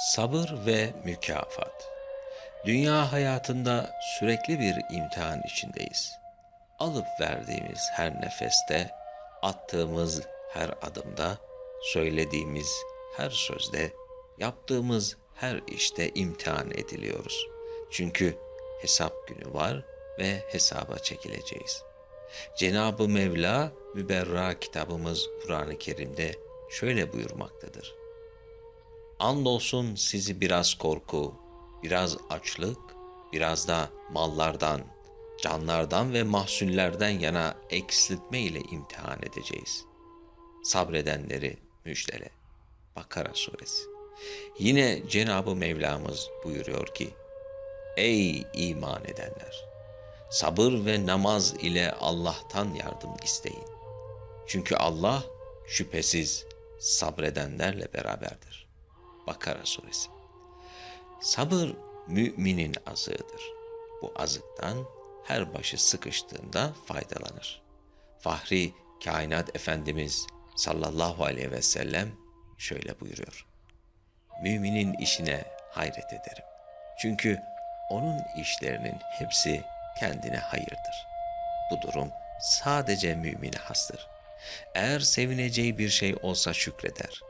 Sabır ve mükafat. Dünya hayatında sürekli bir imtihan içindeyiz. Alıp verdiğimiz her nefeste, attığımız her adımda, söylediğimiz her sözde, yaptığımız her işte imtihan ediliyoruz. Çünkü hesap günü var ve hesaba çekileceğiz. Cenab-ı Mevla müberra kitabımız Kur'an-ı Kerim'de şöyle buyurmaktadır. Andolsun sizi biraz korku, biraz açlık, biraz da mallardan, canlardan ve mahsullerden yana eksiltme ile imtihan edeceğiz. Sabredenleri müjdele. Bakara suresi. Yine Cenab-ı Mevlamız buyuruyor ki, Ey iman edenler! Sabır ve namaz ile Allah'tan yardım isteyin. Çünkü Allah şüphesiz sabredenlerle beraberdir. Bakara suresi. Sabır müminin azığıdır. Bu azıktan her başı sıkıştığında faydalanır. Fahri kainat efendimiz sallallahu aleyhi ve sellem şöyle buyuruyor. Müminin işine hayret ederim. Çünkü onun işlerinin hepsi kendine hayırdır. Bu durum sadece mümine hastır. Eğer sevineceği bir şey olsa şükreder.